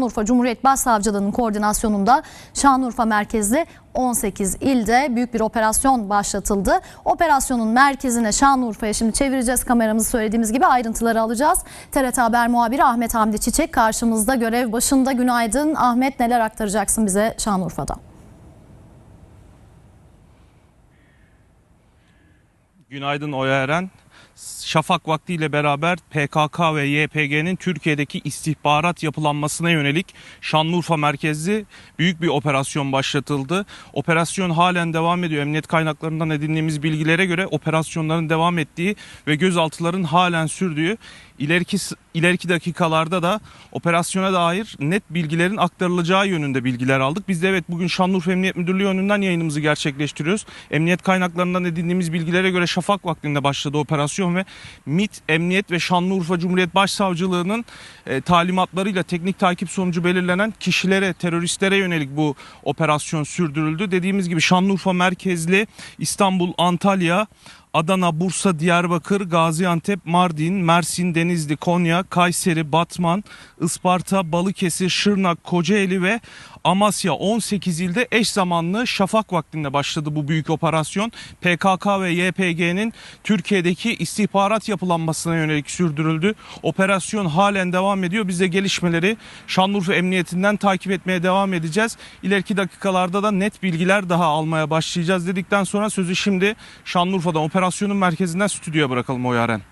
Şanlıurfa Cumhuriyet Başsavcılığı'nın koordinasyonunda Şanlıurfa merkezli 18 ilde büyük bir operasyon başlatıldı. Operasyonun merkezine Şanlıurfa'ya şimdi çevireceğiz kameramızı söylediğimiz gibi ayrıntıları alacağız. TRT Haber muhabiri Ahmet Hamdi Çiçek karşımızda görev başında. Günaydın Ahmet neler aktaracaksın bize Şanlıurfa'da? Günaydın Oya Eren. Şafak vaktiyle beraber PKK ve YPG'nin Türkiye'deki istihbarat yapılanmasına yönelik Şanlıurfa merkezli büyük bir operasyon başlatıldı. Operasyon halen devam ediyor. Emniyet kaynaklarından edindiğimiz bilgilere göre operasyonların devam ettiği ve gözaltıların halen sürdüğü ileriki ileriki dakikalarda da operasyona dair net bilgilerin aktarılacağı yönünde bilgiler aldık. Biz de evet bugün Şanlıurfa Emniyet Müdürlüğü önünden yayınımızı gerçekleştiriyoruz. Emniyet kaynaklarından edindiğimiz bilgilere göre Şafak vaktinde başladı operasyon ve MİT, Emniyet ve Şanlıurfa Cumhuriyet Başsavcılığı'nın e, talimatlarıyla teknik takip sonucu belirlenen kişilere, teröristlere yönelik bu operasyon sürdürüldü. Dediğimiz gibi Şanlıurfa merkezli İstanbul, Antalya, Adana, Bursa, Diyarbakır, Gaziantep, Mardin, Mersin, Denizli, Konya, Kayseri, Batman, Isparta, Balıkesir, Şırnak, Kocaeli ve Amasya 18 ilde eş zamanlı şafak vaktinde başladı bu büyük operasyon. PKK ve YPG'nin Türkiye'deki istihbarat yapılanmasına yönelik sürdürüldü. Operasyon halen devam ediyor. Biz de gelişmeleri Şanlıurfa Emniyetinden takip etmeye devam edeceğiz. İleriki dakikalarda da net bilgiler daha almaya başlayacağız dedikten sonra sözü şimdi Şanlıurfa'dan operasyonun merkezinden stüdyoya bırakalım o Yaren.